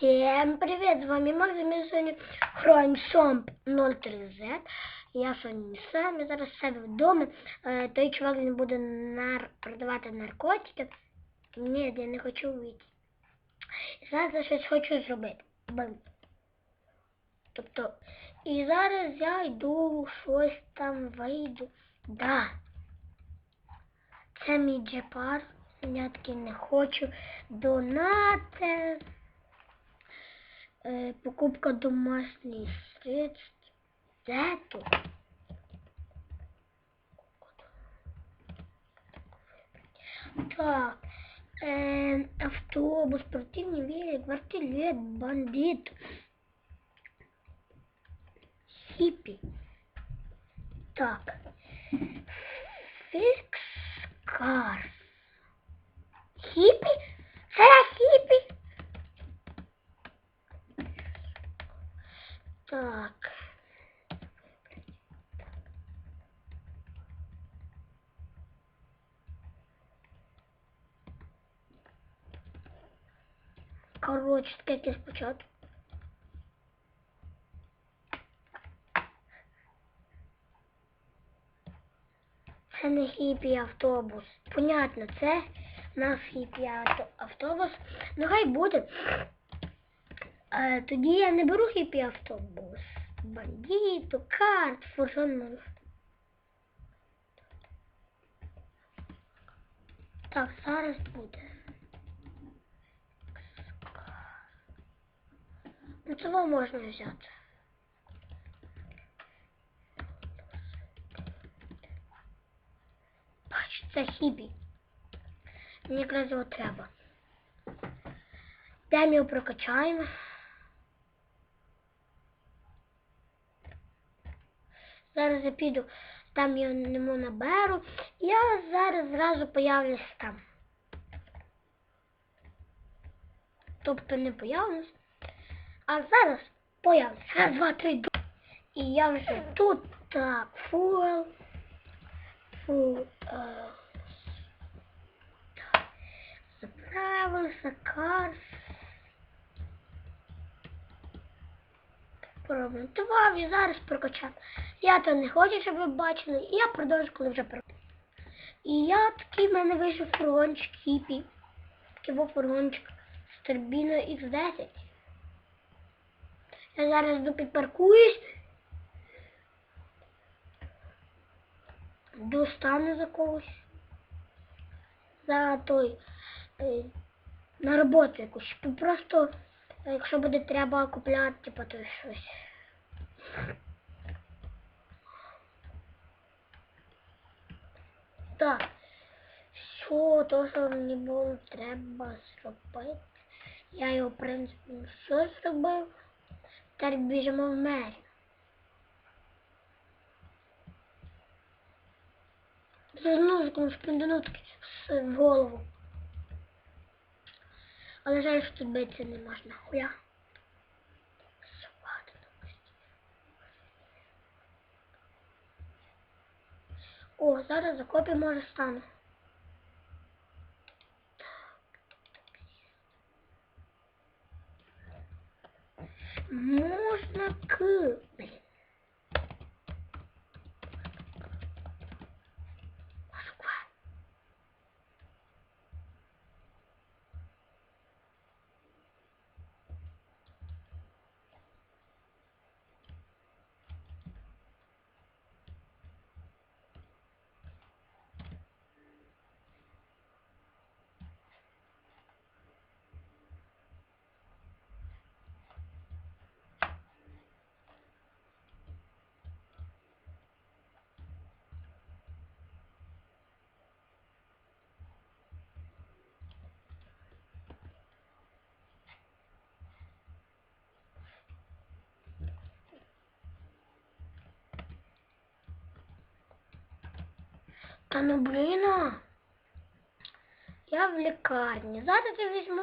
Всем привет! З вами Макс, ми сьогодні граємо Шомп 03Z. Я сьогодні не сам, я зараз себе вдома. Е, той чувак він буде нар... продавати наркотики. Ні, я не хочу вийти. І зараз я щось хочу зробити. Бам. Тобто, і зараз я йду, щось там вийду. Да. Це мій джепар. Я таки не хочу донати. Е, покупка домашніх средств. Де тут? Так. Е, автобус, спортивний велик, вертолет, бандит. Хіпі. Так. Фікс карс. Коротше, таке спочатку. Це не хіпі автобус. Понятно, це наш хіпі авто- автобус. Ну хай буде. Е, тоді я не беру хіпі автобус. Бандиту, карт, фургон. Так, зараз буде. Ну цього можна взяти. Бач, це хібі. Мені якраз його треба. Йдемо його прокачаємо. Зараз я піду, там я нему наберу. Я зараз зразу появлюсь там. Тобто не появлюсь. А зараз появлюсь. Раз, два, три, ду. І я вже тут так, фул. Фул. Е, так. Заправився, карс. Промонтував і зараз прокачав. Я то не хочу, щоб ви бачили, і я продовжу, коли вже прокачав. І я такий в мене вийшов фургончик хіпі. Такий був фургончик з турбіною X10. Я зараз йду підпаркуюсь. Достану за когось. За той. е, на роботу якусь. Просто, е, якщо буде треба купляти, типу, то щось. Так. Що, то, що мені було треба зробити. Я його, в принципі, все зробив. Тепер біжимо в мер. Звернув комусь піндонутки в голову. Але жаль, що тут битися не можна. Хуя. О, зараз закопі може стану. Можна к. Блін. Москва. Та ну блін. Я в лікарні. Зараз я візьму.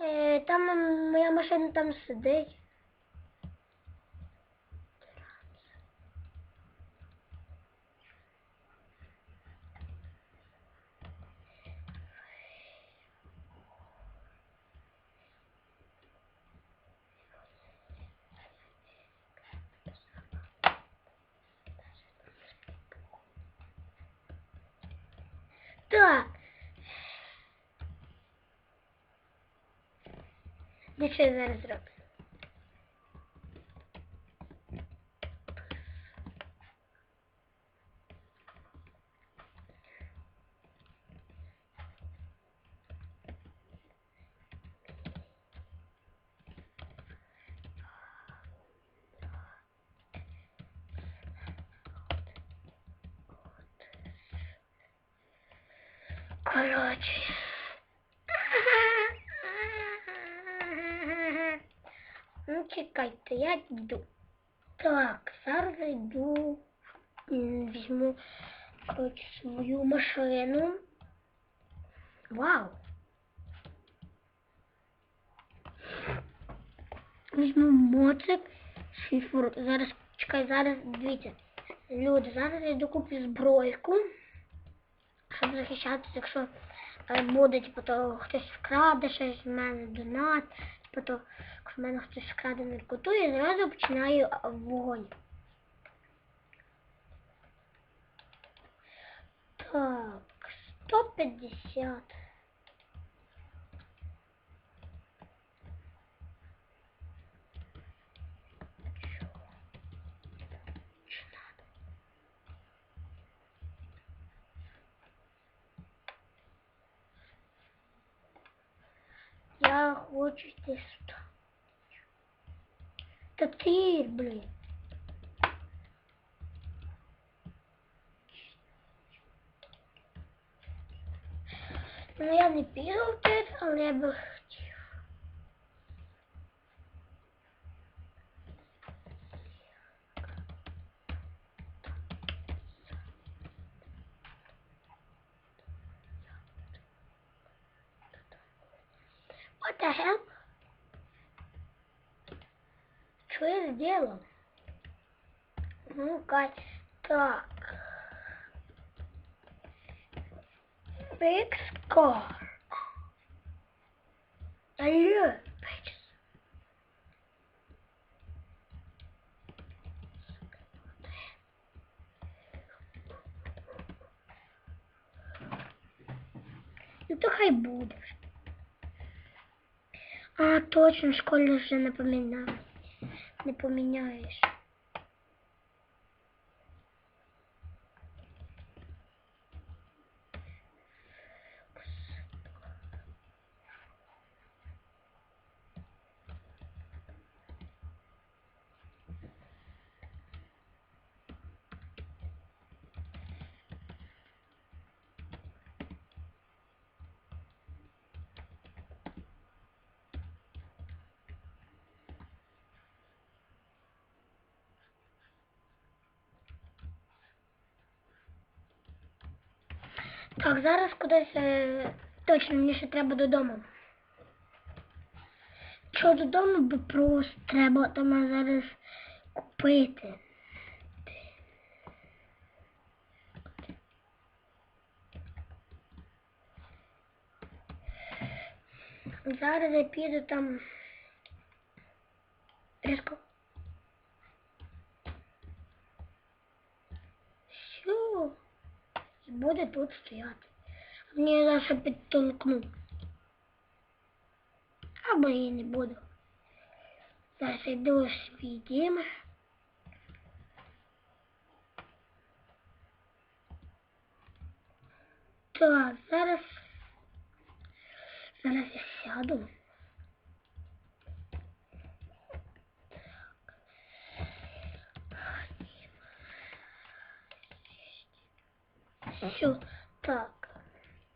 Е, там моя машина там сидить. Де що я зараз зроблю? Короче. Чекайте, я йду. Так, зараз йду, візьму коротше, свою машину. Вау! Візьму моцик, шифр. Зараз, чекай, зараз, дивіться. Люди, зараз я йду куплю збройку, щоб захищатися, якщо е, буде, типу, то хтось вкраде щось в мене донат, то якщо в мене хтось вкраде наркоту, я зразу починаю вогонь. Так, 150. Я хочу йти сюди. Та тир, блін. Ну я не в тир, але я би What the hell? Что я сделал? Ну-ка, так. Fix car. Алло, bitches. Ну то хай буде. А, точно, в школі вже не поміняв. Не поміняєш. Так, зараз кудись е, точно мені ще треба додому. Що додому, бо просто треба там зараз купити. Зараз я піду там. Різко. Що? І буде тут стояти. Мені зараз підтолкну. Або я не буду. Зараз я йду у свій дім. Так, зараз. Зараз я сяду. Все, так.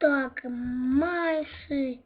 Так, майси.